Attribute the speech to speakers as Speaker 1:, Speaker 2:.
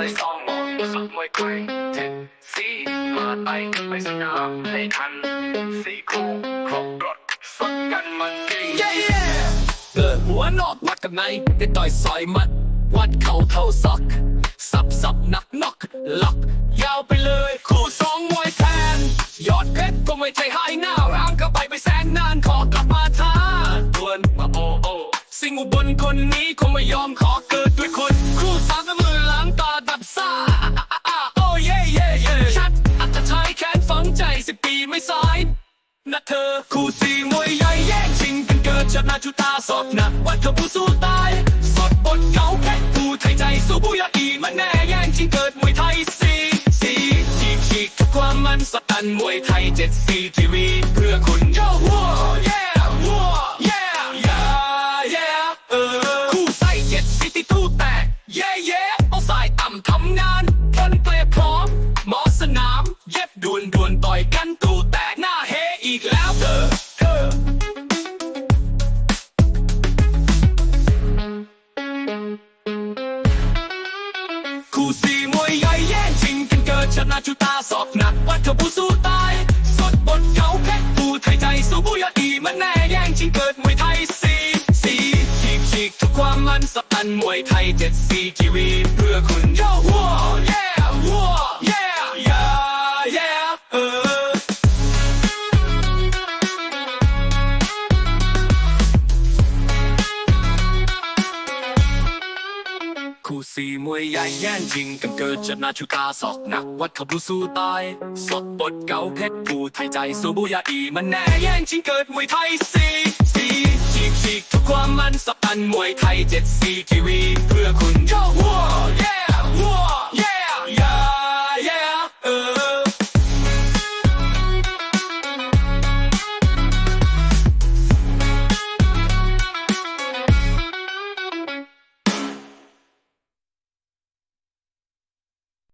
Speaker 1: อยซ้อมมองสักมวยไทยเจ็ดสีมาไปกันไปสนามให้ทันสี่คู่ครบรถสักกันมันเก่ง
Speaker 2: เกิดหัวนอกวัดกันไหนได้ต่อยซอยมัด วัดเข่าเท่าซอก สับสับนักนอกล็อกยาวไปเลย คู่สองมวยแทน ยอดเพชรก็ไม่ใจหายหน้าร้างก็ไปไปแสนนานขอกลับมาท้าดวลมาโอโอสิงห์อุบลคนนี้คงไม่ยอมขอเกิดด้วยคน นะเธอ คู่สีมวยใหญ่แย่งชิงกันเกิดชนะชุตาสดนะวัดเขาผู้สู้ตาย สดบนเขาแค่ผู้ไทยใจสู้บุยาอีมันแน่แย่งชิงเกิดมวยไทยสีสีฉีกฉีกทุกความมันสตันมวยไทยเจ็ดสีทีวีเพื่อคุณโย่วัวเย่วัวเย่เย่เย่เออคู่ไส้เจ็ดสีที่ทู่แตกเย่เย่เอาสายต่ำทำงานพลเกลพร้อมหมอสนาม เย็บดวนดวนต่อยกัน จุตาสอบหนักวัดเธอผู้สู้ตาย สดบนเขาแค่ผู้ไทยใจสู้บุยอีมันแน่แย่งชิงเกิดมวยไทยสีสีฉีกฉีกทุกความมันสตันมวยไทยเจ็ดสีทีวีเพื่อคุณโย่วัวเย่วัวเย่เย่เย่เออ คู่สี่มวยใหญ่แย่งยิงกันเกิดจนาชุตาสอกหนักวัดเขาผู้สู้ตายสดบทเก่าเพชรผู้ไทยใจสู้บุยาอีมันแน่แย่งชิงเกิดมวยไทยสี่สี่ฉีกฉีกทุกความมันสับอันมวยไทยเจ็ดสี่ทีวี เพื่อคุณโย่วัวเย่